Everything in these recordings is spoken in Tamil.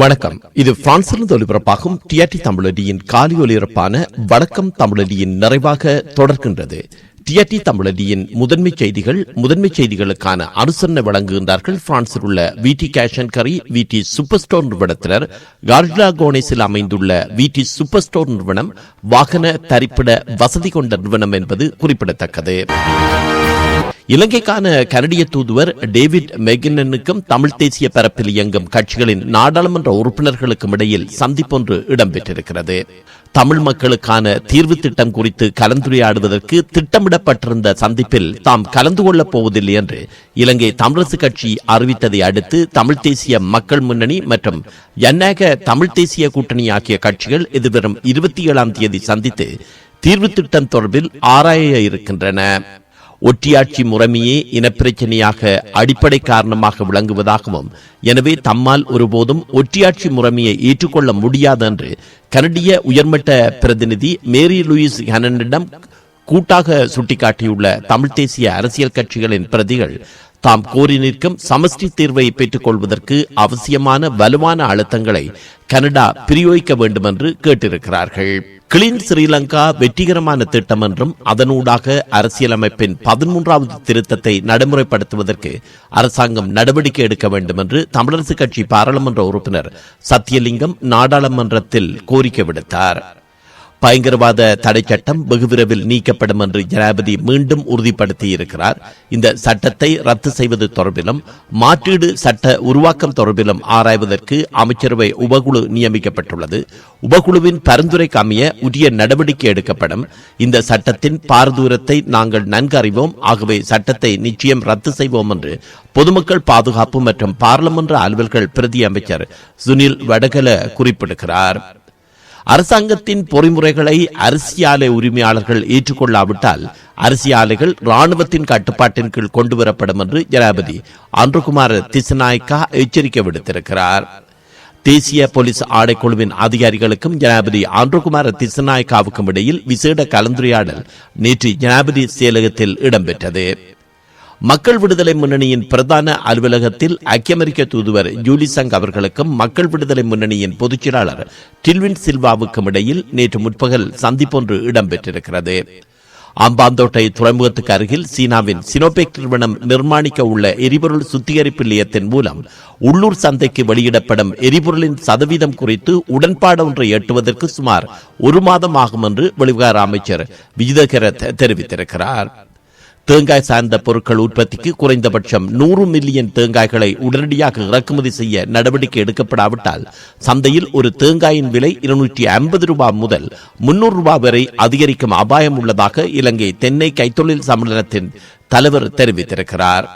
வணக்கம். இது பிரான்சிலிருந்து ஒலிபரப்பாகும் டிஆர்டி தமிழடியின் காலி ஒலிபரப்பான வணக்கம் தமிழடியின் நிறைவாக தொடர்கின்றது. டிஆர்டி தமிழடியின் முதன்மை செய்திகள் முதன்மை செய்திகளுக்கான அனுசரணை வழங்குகின்றார்கள் பிரான்சில் உள்ள விடி cash and carry VD super store நிறுவனத்தினர். கார்ஜிலா கோனேஸில் அமைந்துள்ள விடி சூப்பர் ஸ்டோர் நிறுவனம் வாகன தரிப்பிட வசதி கொண்ட நிறுவனம் என்பது குறிப்பிடத்தக்கது. இலங்கைக்கான கனடிய தூதுவர் டேவிட் மெகினனுக்கும் தமிழ் தேசிய பரப்பில் இயங்கும் கட்சிகளின் நாடாளுமன்ற உறுப்பினர்களுக்கும் இடையில் சந்திப்பொன்று இடம்பெற்றிருக்கிறது. தமிழ் மக்களுக்கான தீர்வு திட்டம் குறித்து கலந்துரையாடுவதற்கு திட்டமிடப்பட்டிருந்த சந்திப்பில் தாம் கலந்து கொள்ளப் போவதில்லை என்று இலங்கை தமிழரசு கட்சி அறிவித்ததை அடுத்து தமிழ் தேசிய மக்கள் முன்னணி மற்றும் ஜனநாயக தமிழ் தேசிய கூட்டணி ஆகிய கட்சிகள் எதிர்வரும் இருபத்தி ஏழாம் தேதி சந்தித்து தீர்வு திட்டம் தொடர்பில் ஆராய இருக்கின்றன. ஒற்றியாட்சி முறைமையே இனப்பிரச்சனையாக அடிப்படை காரணமாக விளங்குவதாகவும் எனவே தம்மால் ஒருபோதும் ஒற்றியாட்சி முறைமையை ஏற்றுக்கொள்ள முடியாது என்று கனடிய உயர்மட்ட பிரதிநிதி மேரி லூயிஸ் ஹனனிடம் கூட்டாக சுட்டிக்காட்டியுள்ள தமிழ் தேசிய அரசியல் கட்சிகளின் பிரதிகள் தாம் கோரி நிற்கும் சமஷ்டி தீர்வை பெற்றுக் கொள்வதற்கு அவசியமான வலுவான அழுத்தங்களை கனடா பிரயோகிக்க வேண்டும் என்று கேட்டிருக்கிறார்கள். கிளீன் ஸ்ரீலங்கா வெற்றிகரமான திட்டம் என்றும் அதனூடாக அரசியலமைப்பின் பதிமூன்றாவது திருத்தத்தை நடைமுறைப்படுத்துவதற்கு அரசாங்கம் நடவடிக்கை எடுக்க வேண்டும் என்று தமிழரசுக் கட்சி பாராளுமன்ற உறுப்பினர் சத்தியலிங்கம் நாடாளுமன்றத்தில் கோரிக்கை விடுத்தார். பயங்கரவாத தடை சட்டம் வெகு விரைவில் நீக்கப்படும் என்று ஜனாபதி மீண்டும் உறுதிப்படுத்தி இருக்கிறார் இந்த சட்டத்தை ரத்து செய்வது தொடர்பிலும் மாற்றீடு சட்ட உருவாக்கம் தொடர்பிலும் ஆராய்வதற்கு அமைச்சரவை உபகுழு நியமிக்கப்பட்டுள்ளது. உபகுழுவின் பரிந்துரைக்கு அமைய உரிய நடவடிக்கை எடுக்கப்படும். இந்த சட்டத்தின் பாரதூரத்தை நாங்கள் நன்கு அறிவோம். ஆகவே சட்டத்தை நிச்சயம் ரத்து செய்வோம் என்று பொதுமக்கள் பாதுகாப்பு மற்றும் பாராளுமன்ற அலுவல்கள் பிரதி அமைச்சர் சுனில் வடகல குறிப்பிடுகிறார். அரசாங்கத்தின் பொறிமுறைகளை அரிசி ஆலை உரிமையாளர்கள் ஏற்றுக்கொள்ளாவிட்டால் அரிசி ஆலைகள் ராணுவத்தின் கட்டுப்பாட்டின் கீழ் கொண்டுவரப்படும் என்று ஜனாபதி அன்றுகுமார் திசநாயக்கா எச்சரிக்கை விடுத்திருக்கிறார். தேசிய போலீஸ் ஆடைக்குழுவின் அதிகாரிகளுக்கும் ஜனாபதி ஆண்ட்ருகுமார திசநாயக்காவுக்கும் இடையில் விசேட கலந்துரையாடல் நேற்று ஜனாபதி செயலகத்தில் இடம்பெற்றது. மக்கள் விடுதலை முன்னணியின் பிரதான அலுவலகத்தில் ஐக்கிய அமெரிக்க தூதுவர் ஜூலி சங் அவர்களுக்கும் மக்கள் விடுதலை முன்னணியின் பொதுச் செயலாளர் டில்வின் சில்வாவுக்கும் இடையில் நேற்று முற்பகல் சந்திப்பொன்று இடம்பெற்றிருக்கிறது. அம்பாந்தோட்டை துறைமுகத்துக்கு அருகில் சீனாவின் சினோபெக் நிறுவனம் நிர்மாணிக்க உள்ள எரிபொருள் சுத்திகரிப்பு நிலையத்தின் மூலம் உள்ளூர் சந்தைக்கு வெளியிடப்படும் எரிபொருளின் சதவீதம் குறித்து உடன்பாடு ஒன்றை எட்டுவதற்கு சுமார் ஒரு மாதம் ஆகும் என்று வெளிவிகார அமைச்சர் விஜிதகரத் தெரிவித்திருக்கிறார். தேங்காய் சார்ந்த பொருட்கள் உற்பத்திக்கு குறைந்தபட்சம் நூறு மில்லியன் தேங்காய்களை உடனடியாக இறக்குமதி செய்ய நடவடிக்கை எடுக்கப்படாவிட்டால் சந்தையில் ஒரு தேங்காயின் விலை இருநூற்றி ஐம்பது ரூபாய் முதல் முன்னூறு ரூபாய் வரை அதிகரிக்கும் அபாயம் உள்ளதாக இலங்கை தென்னை கைத்தொழில் சம்மேளனத்தின் தலைவர் தெரிவித்திருக்கிறார்.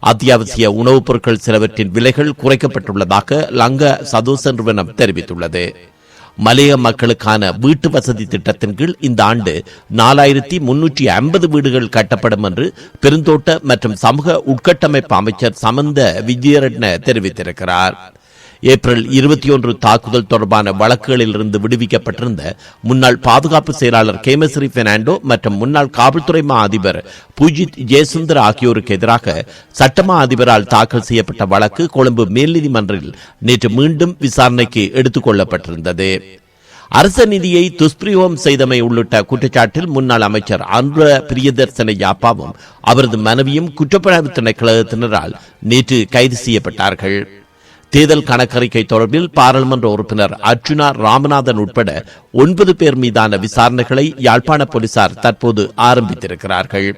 அத்தியாவசிய உணவுப் பொருட்கள் சிலவற்றின் விலைகள் குறைக்கப்பட்டுள்ளதாக லங்க சதோச நிறுவனம் தெரிவித்துள்ளது. மலைய மக்களுக்கான வீட்டு வசதி திட்டத்தின் கீழ் இந்த ஆண்டு நாலாயிரத்தி முன்னூற்றி ஐம்பது வீடுகள் கட்டப்படும் என்று பெருந்தோட்ட மற்றும் சமூக உட்கட்டமைப்பு அமைச்சர் சமந்த விஜயரட்ன தெரிவித்திருக்கிறார். ஏப்ரல் இருபத்தி ஒன்று தாக்குதல் தொடர்பான வழக்குகளில் இருந்து விடுவிக்கப்பட்டிருந்த முன்னாள் பாதுகாப்பு செயலாளர் கேமஸ்ரீ பெர்னாண்டோ மற்றும் முன்னாள் காவல்துறை மா அதிபர் பூஜித் ஜெயசுந்தர் ஆகியோருக்கு எதிராக சட்டமா அதிபரால் தாக்கல் செய்யப்பட்ட வழக்கு கொழும்பு மேல்நீதிமன்றில் நேற்று மீண்டும் விசாரணைக்கு எடுத்துக் கொள்ளப்பட்டிருந்தது. அரச நிதியை துஷ்பிரயோகம் செய்தமை உள்ளிட்ட குற்றச்சாட்டில் முன்னாள் அமைச்சர் அன்புல பிரியதர்சன யாப்பாவும் அவரது மனைவியும் குற்றப்புலனாய்வு திணைக்களத்தினரால் நேற்று கைது செய்யப்பட்டார்கள். தேர்தல் கணக்கறிக்கை தொடர்பில் பாராளுமன்ற உறுப்பினர் அர்ஜுனா ராமநாதன் உட்பட ஒன்பது பேர் மீதான விசாரணைகளை யாழ்ப்பாண போலீசார் தற்போது ஆரம்பித்திருக்கிறார்கள்.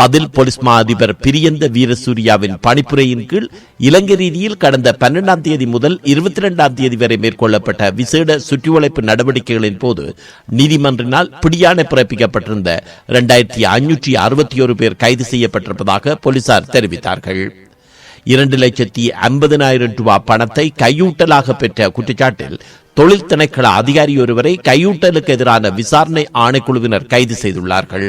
பதில் போலீஸ் மா அதிபர் பிரியந்த வீரசூரியாவின் பணிப்புரையின் கீழ் இலங்கை ரீதியில் கடந்த பன்னெண்டாம் தேதி முதல் இருபத்தி இரண்டாம் தேதி வரை மேற்கொள்ளப்பட்ட விசேட சுற்றிவளைப்பு நடவடிக்கைகளின் போது நீதிமன்றினால் பிடியான பிறப்பிக்கப்பட்டிருந்த இரண்டாயிரத்தி ஐநூற்றி அறுபத்தி ஒரு பேர் கைது செய்யப்பட்டிருப்பதாக போலீசார் தெரிவித்தார்கள். இரண்டு லட்சத்தி ஐம்பதனாயிரம் ரூபாய் பணத்தை கையூட்டலாக பெற்ற குற்றச்சாட்டில் தொழில் திணைக்கள அதிகாரி ஒருவரை கையூட்டலுக்கு எதிரான விசாரணை ஆணைக்குழுவினர் கைது செய்துள்ளார்கள்.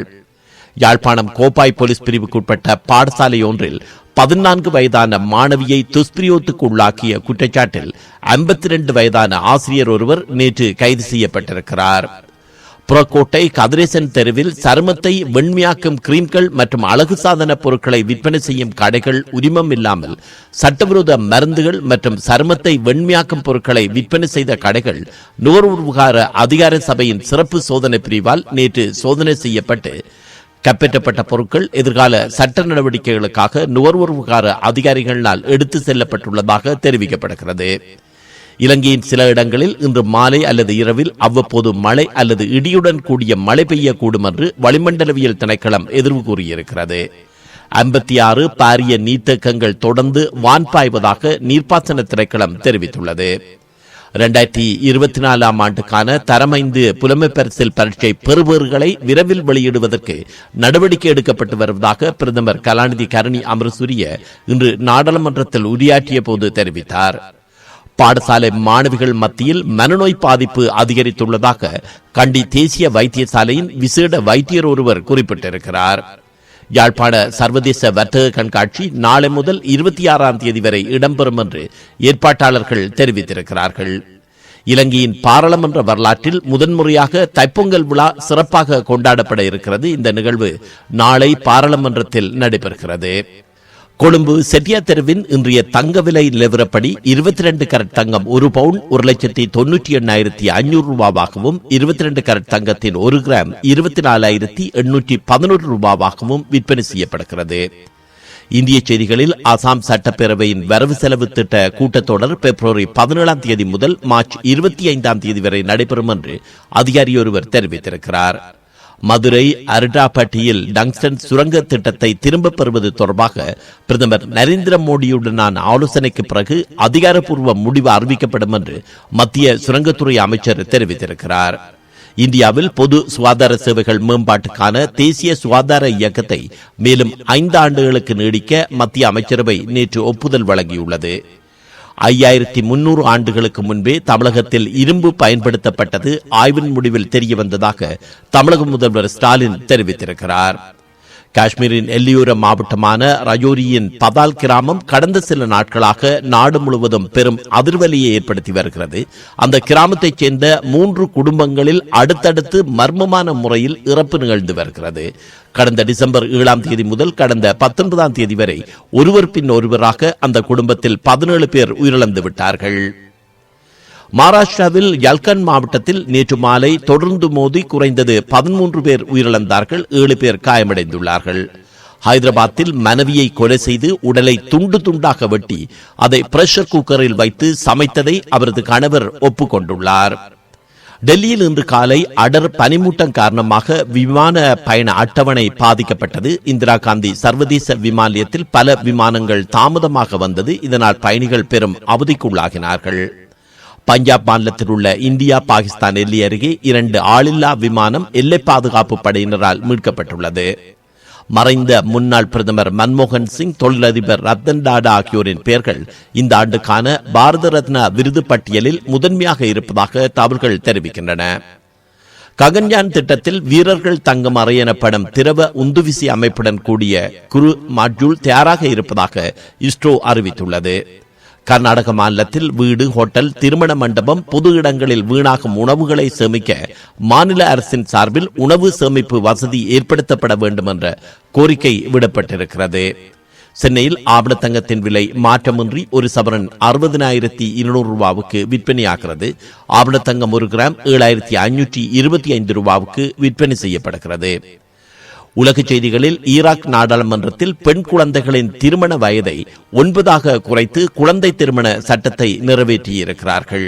யாழ்ப்பாணம் கோப்பாய் போலீஸ் பிரிவுக்குட்பட்ட பாடசாலை ஒன்றில் பதினான்கு வயதான மாணவியை துஷ்பிரயோத்துக்கு உள்ளாக்கிய குற்றச்சாட்டில் ஐம்பத்தி ரெண்டு வயதான ஆசிரியர் ஒருவர் நேற்று கைது செய்யப்பட்டிருக்கிறார். புறக்கோட்டை கதிரேசன் தெருவில் சருமத்தை வெண்மையாக்கும் கிரீம்கள் மற்றும் அழகு சாதன பொருட்களை விற்பனை செய்யும் கடைகள் உரிமம் இல்லாமல் சட்டவிரோத மருந்துகள் மற்றும் சருமத்தை வெண்மையாக்கும் பொருட்களை விற்பனை செய்த கடைகள் நுகர்வோர் விவகார அதிகார சபையின் சிறப்பு சோதனை பிரிவால் நேற்று சோதனை செய்யப்பட்டு கைப்பற்றப்பட்ட பொருட்கள் எதிர்கால சட்ட நடவடிக்கைகளுக்காக நுகர்வோர் விவகார அதிகாரிகளால் எடுத்து செல்லப்பட்டுள்ளதாக தெரிவிக்கப்படுகிறது. இலங்கையின் சில இடங்களில் இன்று மாலை அல்லது இரவில் அவ்வப்போது மழை அல்லது இடியுடன் கூடிய மழை பெய்யக்கூடும் என்று வளிமண்டலவியல் திணைக்களம் எதிர்வு கூறியிருக்கிறது. ஐம்பத்தி ஆறு பாரிய நீர்த்தேக்கங்கள் தொடர்ந்து வான் பாய்வதாக நீர்ப்பாசன திணைக்களம் தெரிவித்துள்ளது. இரண்டாயிரத்தி இருபத்தி நாலாம் ஆண்டுக்கான தரமைந்து புலமை பரிசில் பரீட்சை பெறுபவர்களை விரைவில் வெளியிடுவதற்கு நடவடிக்கை எடுக்கப்பட்டு வருவதாக பிரதமர் கலாநிதி கருணி அமரசூரிய இன்று நாடாளுமன்றத்தில் உரையாற்றிய போது தெரிவித்தார். பாடசாலை மாணவிகள் மத்தியில் மனநோய் பாதிப்பு அதிகரித்துள்ளதாக கண்டி தேசிய வைத்தியசாலையின் விசேட வைத்தியர் ஒருவர் குறிப்பிட்டிருக்கிறார். யாழ்ப்பாண சர்வதேச வர்த்தக கண்காட்சி நாளை முதல் இருபத்தி ஆறாம் தேதி வரை இடம்பெறும் என்று ஏற்பாட்டாளர்கள் தெரிவித்திருக்கிறார்கள். இலங்கையின் பாராளுமன்ற வரலாற்றில் முதன்முறையாக தைப்பொங்கல் விழா சிறப்பாக கொண்டாடப்பட இருக்கிறது. இந்த நிகழ்வு நாளை பாராளுமன்றத்தில் நடைபெறுகிறது. கொழும்பு செட்டியா தெருவின் இன்றைய தங்க விலை நிலவரப்படி இருபத்தி ரெண்டு கரட் தங்கம் ஒரு பவுன் ஒரு லட்சத்தி தொன்னூற்றி எண்ணாயிரத்தி ஐநூறு ரூபாவாகவும் இருபத்தி ரெண்டு கரட் தங்கத்தின் ஒரு கிராம் இருபத்தி நாலாயிரத்தி எண்ணூற்றி பதினோரு ரூபாவாகவும் விற்பனை செய்யப்படுகிறது. இந்திய செய்திகளில் அசாம் சட்டப்பேரவையின் வரவு செலவு திட்ட கூட்டத்தொடர் பிப்ரவரி பதினேழாம் தேதி முதல் மார்ச் இருபத்தி ஐந்தாம் தேதி வரை நடைபெறும் என்று அதிகாரி ஒருவர் தெரிவித்திருக்கிறார். மதுரை அருடாபட்டியில் டங்ஸ்டன் சுரங்க திட்டத்தை திரும்பப் பெறுவது தொடர்பாக பிரதமர் நரேந்திர மோடியுடனான ஆலோசனைக்கு பிறகு அதிகாரப்பூர்வ முடிவு அறிவிக்கப்படும் என்று மத்திய சுரங்கத்துறை அமைச்சர் தெரிவித்திருக்கிறார். இந்தியாவில் பொது சுகாதார சேவைகள் மேம்பாட்டுக்கான தேசிய சுகாதார இயக்கத்தை மேலும் ஐந்து ஆண்டுகளுக்கு நீடிக்க மத்திய அமைச்சரவை நேற்று ஒப்புதல் வழங்கியுள்ளது. ஐயாயிரத்தி முன்னூறு ஆண்டுகளுக்கு முன்பே தமிழகத்தில் இரும்பு பயன்படுத்தப்பட்டது ஆய்வின் முடிவில் தெரிய வந்ததாக தமிழக முதல்வர் ஸ்டாலின் தெரிவித்திருக்கிறார். காஷ்மீரின் எல்லையோர மாவட்டமான ரஜோரியின் பதால் கிராமம் கடந்த சில நாட்களாக நாடு முழுவதும் பெரும் அதிர்வலியை ஏற்படுத்தி வருகிறது. அந்த கிராமத்தைச் சேர்ந்த மூன்று குடும்பங்களில் அடுத்தடுத்து மர்மமான முறையில் இறப்பு நிகழ்ந்து வருகிறது. கடந்த டிசம்பர் ஏழாம் தேதி முதல் கடந்த பத்தொன்பதாம் தேதி வரை ஒருவர் பின் ஒருவராக அந்த குடும்பத்தில் பதினேழு பேர் உயிரிழந்து விட்டார்கள். மகாராஷ்டிராவில் யல்கன் மாவட்டத்தில் நேற்று மாலை தொடர்ந்து மோதி குறைந்தது பதிமூன்று பேர் உயிரிழந்தார்கள் ஏழு பேர் காயமடைந்துள்ளார்கள். ஹைதராபாத்தில் மனைவியை கொலை செய்து உடலை துண்டு துண்டாக வெட்டி அதை பிரஷர் குக்கரில் வைத்து சமைத்ததை அவரது கணவர் ஒப்புக்கொண்டுள்ளார். டெல்லியில் இன்று காலை அடர் பனிமூட்டம் காரணமாக விமான பயண அட்டவணை பாதிக்கப்பட்டது. இந்திரா காந்தி சர்வதேச விமானத்தில் பல விமானங்கள் தாமதமாக வந்தது. இதனால் பயணிகள் பெரும் அவதிக்குள்ளாகினார்கள். பஞ்சாப் மாநிலத்தில் உள்ள இந்தியா பாகிஸ்தான் எல்லை அருகே இரண்டு ஆளில்லா விமானம் எல்லை பாதுகாப்பு படையினரால் மீட்கப்பட்டுள்ளது. மறைந்த முன்னாள் பிரதமர் மன்மோகன் சிங் தொழிலதிபர் ரத்தன் டாடா ஆகியோரின் பெயர்கள் இந்த ஆண்டுக்கான பாரத ரத்னா விருது பட்டியலில் முதன்மையாக இருப்பதாக தகவல்கள் தெரிவிக்கின்றன. ககன்யான் திட்டத்தில் வீரர்கள் தங்கும் அறை எனப்படும் திரவ உந்துவிசி அமைப்புடன் கூடிய குரு மாட்யூல் தயாராக இருப்பதாக இஸ்ரோ அறிவித்துள்ளது. கர்நாடக மாநிலத்தில் வீடு ஹோட்டல் திருமண மண்டபம் பொது இடங்களில் வீணாகும் உணவுகளை சேமிக்க மாநில அரசின் சார்பில் உணவு சேமிப்பு வசதி ஏற்படுத்தப்பட வேண்டும் என்ற கோரிக்கை விடப்பட்டிருக்கிறது. சென்னையில் ஆவணத்தங்கத்தின் விலை மாற்றமின்றி ஒரு சவரன் அறுபதினாயிரத்தி இருநூறு ரூபாவுக்கு விற்பனையாகிறது. ஆவணத்தங்கம் ஒரு கிராம் ஏழாயிரத்தி ஐநூற்றி இருபத்தி ஐந்து ரூபாவுக்கு விற்பனை செய்யப்படுகிறது. உலகச் செய்திகளில் ஈராக் நாடாளுமன்றத்தில் பெண் குழந்தைகளின் திருமண வயதை ஒன்பதாக குறைத்து குழந்தை திருமண சட்டத்தை நிறைவேற்றியிருக்கிறார்கள்.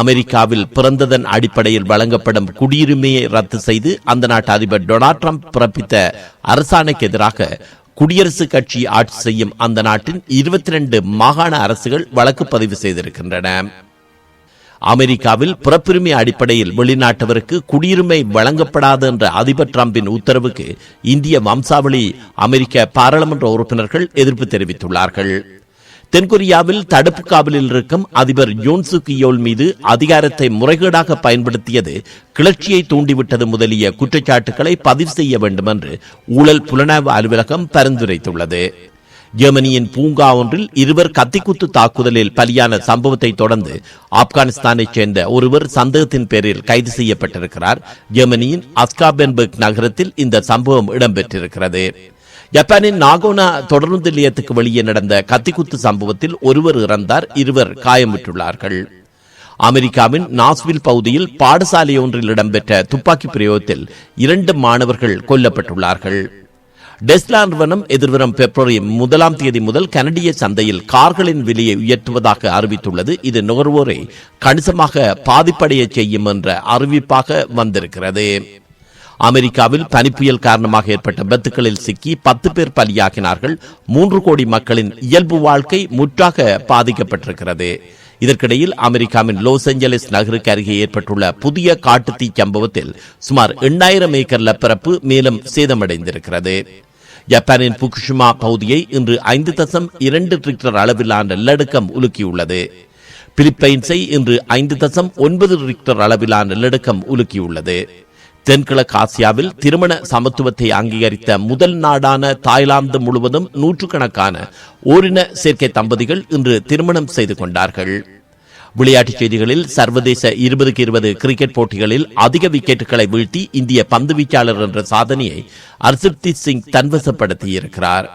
அமெரிக்காவில் பிறந்ததன் அடிப்படையில் வழங்கப்படும் குடியுரிமையை ரத்து செய்து அந்த நாட்டு அதிபர் டொனால்ட் ட்ரம்ப் பிறப்பித்த அரசாணைக்கு எதிராக குடியரசுக் கட்சி ஆட்சி செய்யும் அந்த நாட்டின் இருபத்தி ரெண்டு மாகாண அரசுகள் வழக்கு பதிவு செய்திருக்கின்றன. அமெரிக்காவில் பிறப்புரிமை அடிப்படையில் வெளிநாட்டவருக்கு குடியுரிமை வழங்கப்படாது என்ற அதிபர் டிரம்பின் உத்தரவுக்கு இந்திய வம்சாவளி அமெரிக்க பாராளுமன்ற உறுப்பினர்கள் எதிர்ப்பு தெரிவித்துள்ளார்கள். தென்கொரியாவில் தடுப்பு காவலில் இருக்கும் அதிபர் யோன்சு கியோல் மீது அதிகாரத்தை முறைகேடாக பயன்படுத்தியது கிளர்ச்சியை தூண்டிவிட்டது முதலிய குற்றச்சாட்டுகளை பதிவு செய்ய வேண்டும் என்று ஊழல் புலனாய்வு அலுவலகம் பரிந்துரைத்துள்ளது. ஜெர்மனியின் பூங்கா ஒன்றில் இருவர் கத்திக்குத்து தாக்குதலில் பலியான சம்பவத்தை தொடர்ந்து ஆப்கானிஸ்தானைச் சேர்ந்த ஒருவர் சந்தேகத்தின் பேரில் கைது செய்யப்பட்டிருக்கிறார். ஜெர்மனியின் அஸ்காபென்பர்க் நகரத்தில் இந்த சம்பவம் இடம்பெற்றிருக்கிறது. ஜப்பானின் நாகோனா தொடர்ந்து நிலையத்துக்கு வெளியே நடந்த கத்திக்குத்து சம்பவத்தில் ஒருவர் இறந்தார் இருவர் காயமுற்றுள்ளார்கள். அமெரிக்காவின் நாஸ்வில் பகுதியில் பாடசாலை ஒன்றில் இடம்பெற்ற துப்பாக்கி பிரயோகத்தில் இரண்டு மாணவர்கள் கொல்லப்பட்டுள்ளார்கள். டெஸ்லா நிறுவனம் எதிர்வரும் பிப்ரவரி முதலாம் தேதி முதல் கனடிய சந்தையில் கார்களின் விலையை உயர்த்துவதாக அறிவித்துள்ளது. இது நுகர்வோரை கணிசமாக பாதிப்படைய செய்யும் என்ற அறிவிப்பாக வந்திருக்கிறது. அமெரிக்காவில் பனிப்புயல் காரணமாக ஏற்பட்ட விபத்துகளில் சிக்கி பத்து பேர் பலியாகினார்கள். மூன்று கோடி மக்களின் இயல்பு வாழ்க்கை முற்றாக பாதிக்கப்பட்டிருக்கிறது. இதற்கிடையில் அமெரிக்காவின் லாஸ் ஏஞ்சலிஸ் நகருக்கு அருகே ஏற்பட்டுள்ள புதிய காட்டுத்தீ சம்பவத்தில் சுமார் எண்ணாயிரம் ஏக்கர் நிலப்பரப்பு மேலும் சேதமடைந்திருக்கிறது. ஜப்பானின் புகுஷிமா பகுதியை இன்று ஐந்து தசம் இரண்டு ரிக்டர் அளவிலான நிலநடுக்கம் உலுக்கியுள்ளது. பிலிப்பைன்ஸை இன்று ஐந்து தசம் ஒன்பது ரிக்டர் அளவிலான நிலநடுக்கம் உலுக்கியுள்ளது. தென்கிழக்கு ஆசியாவில் திருமண சமத்துவத்தை அங்கீகரித்த முதல் நாடான தாய்லாந்து முழுவதும் நூற்றுக்கணக்கான ஓரின சேர்க்கை தம்பதிகள் இன்று திருமணம் செய்து கொண்டார்கள். விளையாட்டுச் செய்திகளில் சர்வதேச இருபதுக்கு இருபது கிரிக்கெட் போட்டிகளில் அதிக விக்கெட்டுகளை வீழ்த்தி இந்திய பந்துவீச்சாளர் என்ற சாதனையை ஹர்சிப்தீப் சிங் தன்வசப்படுத்தியிருக்கிறார்.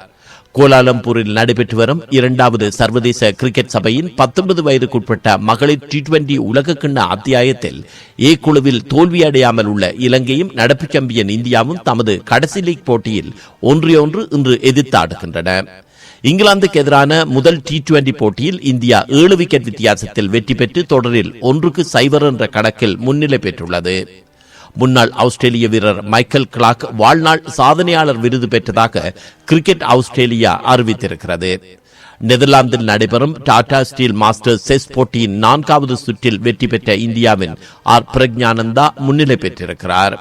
கோலாலம்பூரில் நடைபெற்று வரும் இரண்டாவது சர்வதேச கிரிக்கெட் சபையின் பத்தொன்பது வயதுக்குட்பட்ட மகளிர் டி டுவெண்டி உலகக்கிண்ண அத்தியாயத்தில் ஏ குழுவில் தோல்வியடையாமல் உள்ள இலங்கையும் நடப்பு சாம்பியன் இந்தியாவும் தமது கடைசி லீக் போட்டியில் ஒன்றையொன்று இன்று எதிர்த்தாடுகின்றன இங்கிலாந்துக்கு எதிரான முதல் டி டுவெண்டி போட்டியில் இந்தியா ஏழு விக்கெட் வித்தியாசத்தில் வெற்றி பெற்று தொடரில் ஒன்றுக்கு சைபர் என்ற கணக்கில் முன்னிலை பெற்றுள்ளது. முன்னாள் ஆஸ்திரேலிய வீரர் மைக்கேல் கிளாக் வாழ்நாள் சாதனையாளர் விருது பெற்றதாக கிரிக்கெட் ஆஸ்திரேலியா அறிவித்திருக்கிறது. நெதர்லாந்தில் நடைபெறும் டாடா ஸ்டீல் மாஸ்டர் செஸ் போட்டியின் நான்காவது சுற்றில் வெற்றி பெற்ற இந்தியாவின் ஆர் பிரக்ஞானந்தா முன்னிலை பெற்றிருக்கிறார்.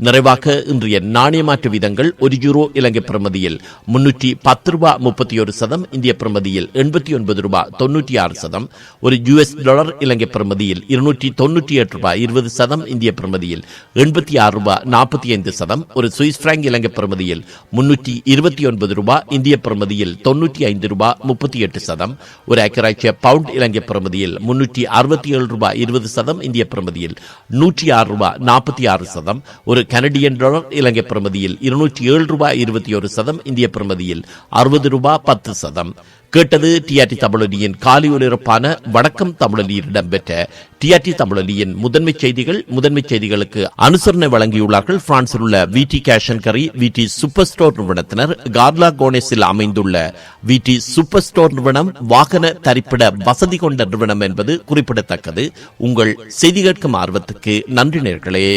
நிறைவாக இன்றைய நாணய மாற்று வீதங்கள் ஒரு யூரோ இலங்கை பிரமதியில் முன்னூற்றி பத்து ரூபாய் முப்பத்தி ஒரு சதம் இந்திய பிரமதியில் எண்பத்தி ஒன்பது ரூபாய் தொன்னூற்றி ஆறு சதம் ஒரு யுஎஸ் டாலர் இலங்கை பிரமதியில் இருநூற்றி தொன்னூற்றி எட்டு ரூபாய் இருபது சதம் இந்திய பிரமதியில் எண்பத்தி ஆறு ரூபாய் நாற்பத்தி ஐந்து சதம் ஒரு சுவிஸ் பிராங்க் இலங்கை பிரமதியில் முன்னூற்றி இருபத்தி ஒன்பது ரூபாய் இந்திய பிரமதியில் தொன்னூற்றி ஐந்து ரூபாய் முப்பத்தி எட்டு சதம் ஒரு அக்கராட்சிய பவுண்ட் இலங்கை பிரமதியில் முன்னூற்றி அறுபத்தி ஏழு ரூபாய் இருபது சதம் இந்திய பிரமதியில் நூற்றி ஆறு ரூபாய் நாற்பத்தி ஆறு சதம் ஒரு கனடியன் டாலர் இலங்கை பிரமதியில் இருநூற்றி ஏழு ரூபாய் இருபத்தி ஒரு சதம் இந்திய பிரமதியில் அறுபது ரூபாய் பத்து சதம். கேட்டது டிஆர்டி தமிழொலியின் காலை ஒலிபரப்பான வணக்கம் தமிழொலியில் இடம்பெற்ற டிஆர்டி தமிழொலியின் முதன்மை செய்திகள். முதன்மை செய்திகளுக்கு அனுசரணை வழங்கியுள்ளார்கள். பிரான்சில் உள்ள விடி கேஷன் கரி விடி சூப்பர் ஸ்டோர் நிறுவனத்தினர். கார்லா கோனேஸில் அமைந்துள்ள விடி சூப்பர் ஸ்டோர் நிறுவனம் வாகன தரிப்பிட வசதி கொண்ட நிறுவனம் என்பது குறிப்பிடத்தக்கது. உங்கள் செய்தி கேட்கும் ஆர்வத்துக்கு நன்றி நேர்களே.